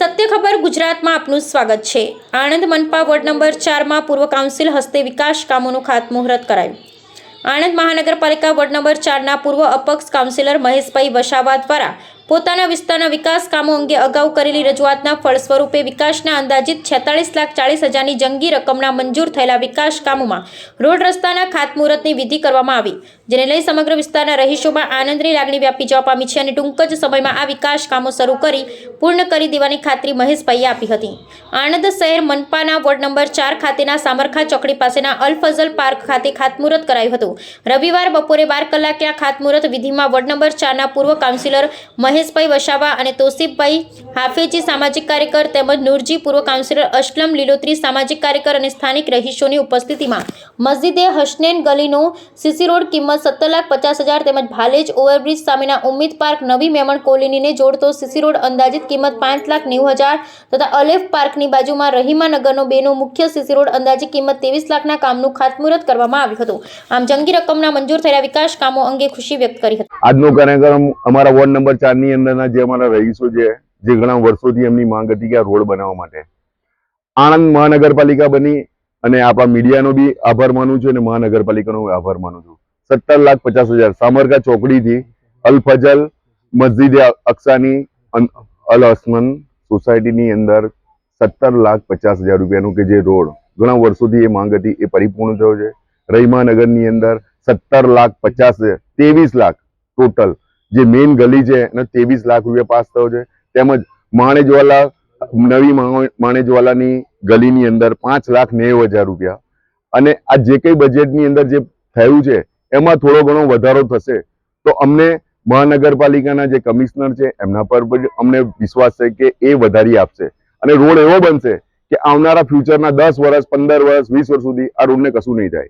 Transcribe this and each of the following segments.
ખબર ગુજરાતમાં આપનું સ્વાગત છે. આણંદ મનપા વોર્ડ નંબર ચારમાં પૂર્વ કાઉન્સિલ હસ્તે વિકાસ કામોનું ખાતમુહૂર્ત કરાયું. આણંદ મહાનગરપાલિકા વોર્ડ નંબર ચારના પૂર્વ અપક્ષ કાઉન્સિલર મહેશભાઈ વસાવા દ્વારા પોતાના વિસ્તારના વિકાસ કામો અંગે અગાઉ કરેલી રજૂઆતના ફળ સ્વરૂપે વિકાસના અંદાજિત છેતાળીસ લાખ ચાળીસ હજારની જંગી રકમના મંજૂર થયેલા વિકાસ કામોમાં રોડ રસ્તાના ખાતમુહૂર્તની વિધિ કરવામાં આવી, જેને લઈ સમગ્ર વિસ્તારના રહીશોમાં આનંદની લાગણી વ્યાપી જવા પામી છે અને ટૂંક જ સમયમાં આ વિકાસ કામો શરૂ કરી પૂર્ણ કરી દેવાની ખાતરી મહેશભાઈએ આપી હતી. આણંદ શહેર મનપાના વોર્ડ નંબર ચાર ખાતેના સામરખા ચોકડી પાસેના અલફઝલ પાર્ક ખાતે ખાતમુહૂર્ત કરાયું હતું. રવિવાર બપોરે બાર કલાકે આ ખાતમુહૂર્ત વિધિમાં વોર્ડ નંબર ચારના પૂર્વ કાઉન્સિલર મહેશભાઈ વસાવા અને તોસીફભાઈ હાફેજી સામાજિક કાર્યકર તેમજ નૂરજી પૂર્વ કાઉન્સિલર અસલમ લીલોત્રી સામાજિક કાર્યકર અને સ્થાનિક રહીશોની ઉપસ્થિતિમાં મસ્જિદે હસનેન ગલીનો સીસી રોડ કિંમત સત્તર લાખ પચાસ હજાર તેમજ ભાલેજ ઓવરબ્રિજ સામેના ઉમ્મીદ પાર્ક નવી મેમણ કોલોનીને જોડતો સીસી રોડ અંદાજિત કિંમત પાંચ લાખ નેવું હજાર તથા અલેફ પાર્કની બાજુમાં રહીમાનગરનો બેનો મુખ્ય સીસી રોડ અંદાજિત કિંમત ત્રેવીસ લાખના કામનું ખાતમુહૂર્ત કરવામાં આવ્યું હતું. આમ જંગી રકમના મંજૂર થયેલા વિકાસ કામો અંગે ખુશી વ્યક્ત કરી હતી. આજનો કાર્યક્રમ અમારા વોર્ડ નંબર ચાર ની અંદરના જે અમારા રહીશો છે, જે ઘણા વર્ષોથી એમની માંગ હતી કે આ રોડ બનાવવા માટે. આણંદ મહાનગરપાલિકા બની અને આપણા મીડિયાનો બી આભાર માનું છું અને મહાનગરપાલિકાનો આભાર માનું છું. સત્તર લાખ પચાસ હજાર. સામરકા ચોકડીથી અલ ફજલ મસ્જિદ અક્સાની અલ અસમન સોસાયટીની અંદર સત્તર લાખ પચાસ હજાર રૂપિયાનું કે જે રોડ ઘણા વર્ષોથી એ માંગ હતી, એ પરિપૂર્ણ થયો છે. રહીમાનગરની અંદર સત્તર લાખ પચાસ હજાર, ત્રેવીસ લાખ ટોટલ જે મેઇન ગલી છે, એનો ત્રેવીસ લાખ રૂપિયા પાસ થયો છે. તેમજ માણેજવાલા, નવી માણે- માણેજવાલાની ગલીની અંદર પાંચ લાખ નેવું હજાર રૂપિયા. અને આ જે કંઈ બજેટની અંદર જે થયું છે, એમાં થોડો ઘણો વધારો થશે. તો અમને મહાનગરપાલિકાના જે કમિશનર છે, એમના પર અમને વિશ્વાસ છે કે એ વધારી આપશે. અને રોડ એવો બનશે કે આવનારા ફ્યુચરના દસ વર્ષ, પંદર વર્ષ, વીસ વર્ષ સુધી આ રોડને કશું નહીં થાય.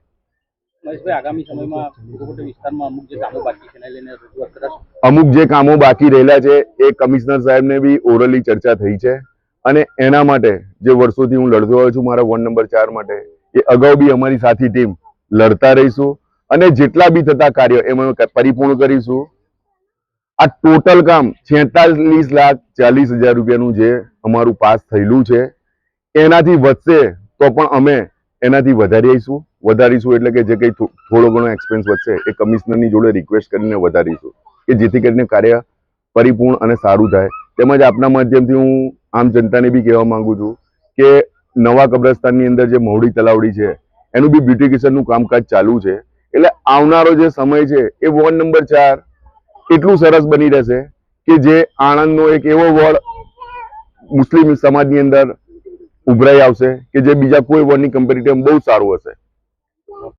અમુક જે કામો બાકી રહેલા છે, એ કમિશનર સાહેબને બી ઓરલી ચર્ચા થઈ છે. અને એના માટે જે વર્ષોથી હું લડતો આવ્યો છું, મારા વોર્ડ નંબર ચાર માટે, એ અગાઉ બી અમારી સાથી ટીમ લડતા રહીશું. અને જેટલા બી થતા કાર્ય, એમાં પરિપૂર્ણ કરીશું. આ ટોટલ કામ છેતાલીસ લાખ ચાલીસ હજાર રૂપિયાનું જે અમારું પાસ થયેલું છે, એનાથી વધશે તો પણ અમે એનાથી વધારીશું વધારીશું એટલે કે જે કંઈ થોડો ઘણો એક્સપેન્સ વધશે, એ કમિશનરની જોડે રિક્વેસ્ટ કરીને વધારીશું. કે જેથી કરીને કાર્ય પરિપૂર્ણ અને સારું થાય. તેમજ આપના માધ્યમથી હું આમ જનતાને બી કહેવા માંગુ છું કે નવા કબ્રસ્તાનની અંદર જે મહુડી તલાવડી છે, એનું બી બ્યુટિફિકેશનનું કામકાજ ચાલુ છે. એટલે આવનારો જે સમય છે, એ વોર્ડ નંબર ચાર એટલું સરસ બની રહેશે કે જે આણંદનો એક એવો વોર્ડ મુસ્લિમ સમાજની અંદર ઉભરાઈ આવશે કે જે બીજા કોઈ વોર્ડની કમ્પેરિટિવ બહુ સારું હશે.